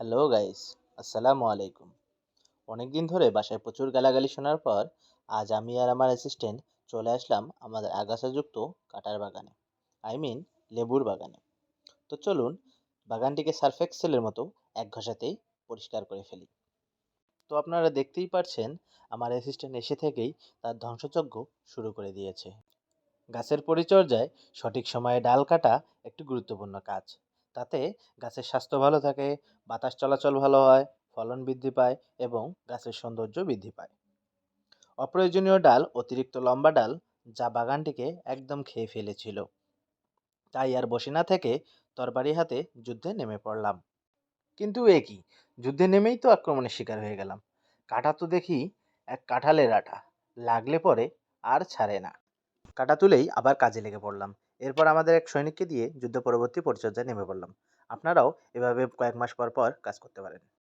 Hello guys আসসালামু আলাইকুম অনেক দিন ধরে বাসায় প্রচুর গালাগালি শোনার পর আজ আমি আর আমার অ্যাসিস্ট্যান্ট চলে আসলাম আমাদের আগাছাযুক্ত কাটার বাগানে। আই মিন লেবুর বাগানে। তো চলুন, বাগানটিকে সার্ফ এক্সেলের মতো এক ঘষাতেই পরিষ্কার করে ফেলি। তো আপনারা দেখতেই পারছেন, আমার অ্যাসিস্ট্যান্ট এসে থেকেই তার ধ্বংসযজ্ঞ শুরু করে দিয়েছে। গাছের পরিচর্যায় সঠিক সময়ে ডাল কাটা একটি গুরুত্বপূর্ণ কাজ। তাতে গাছের স্বাস্থ্য ভালো থাকে, বাতাস চলাচল ভালো হয়, ফলন বৃদ্ধি পায় এবং গাছের সৌন্দর্য বৃদ্ধি পায়। অপ্রয়োজনীয় ডাল, অতিরিক্ত লম্বা ডাল যা বাগানটিকে একদম খেয়ে ফেলেছিল। তাই আর বসে না থেকে তরবারি হাতে যুদ্ধে নেমে পড়লাম। কিন্তু এ কি? যুদ্ধে নেমেই তো আক্রমণের শিকার হয়ে গেলাম। কাটা তো দেখি এক কাঁঠালের আঠা, লাগলে পরে আর ছাড়ে না। কাটা তুলেই আবার কাজে লেগে পড়লাম। এরপর আমাদের এক সৈনিককে দিয়ে যুদ্ধ পরবর্তী পরিচর্যায় নেমে পড়লাম। আপনারাও এভাবে কয়েক মাস পর পর কাজ করতে পারেন।